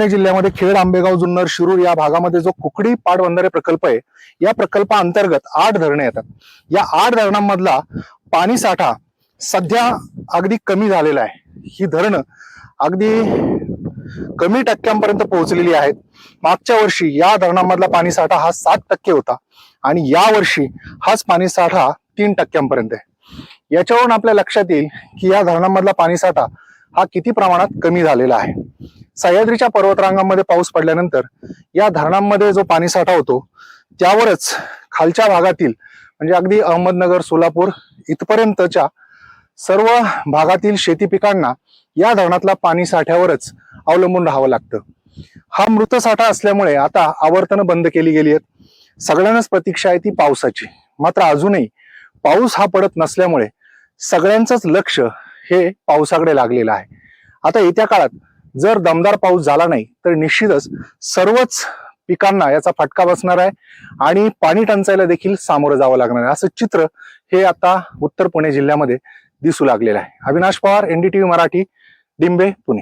पुणे जिल्ह्यामध्ये खेड आंबेगाव जुन्नर शिरूर या भागामध्ये जो कुकडी पाटबंधारे प्रकल्प आहे या प्रकल्पाअंतर्गत आठ धरणे येतात या आठ धरणांमधला पाणी साठा सध्या अगदी कमी झालेला आहे ही धरणं अगदी कमी टक्क्यांपर्यंत पोहोचलेली आहेत मागच्या वर्षी या धरणांमधला पाणी साठा हा सात टक्के होता आणि या वर्षी हाच पाणी साठा तीन टक्क्यांपर्यंत आहे याच्यावरून आपल्या लक्षात येईल की या धरणांमधला पाणी साठा हा किती प्रमाणात कमी झालेला आहे सह्याद्रीच्या पर्वतरांगामध्ये पाऊस पडल्यानंतर या धरणांमध्ये जो पाणीसाठा होतो त्यावरच खालच्या भागातील म्हणजे अगदी अहमदनगर सोलापूर इथपर्यंतच्या सर्व भागातील शेती पिकांना या धरणातला पाणी साठ्यावरच अवलंबून राहावं लागतं. हा मृत साठा असल्यामुळे आता आवर्तनं बंद केली गेली आहेत. सगळ्यांनाच प्रतीक्षा आहे ती पावसाची. मात्र अजूनही पाऊस हा पडत नसल्यामुळे सगळ्यांचंच लक्ष हे पावसाकडे लागलेलं आहे. आता येत्या काळात जर दमदार पाऊस झाला नाही तर निश्चितच सर्वच पिकांना याचा फटका बसणार आहे आणि पाणी टंचाईला देखील सामोरं जावं लागणार आहे. असं चित्र हे आता उत्तर पुणे जिल्ह्यामध्ये दिसू लागलेलं आहे. अविनाश पवार एनडीटीव्ही मराठी डिंबे पुणे.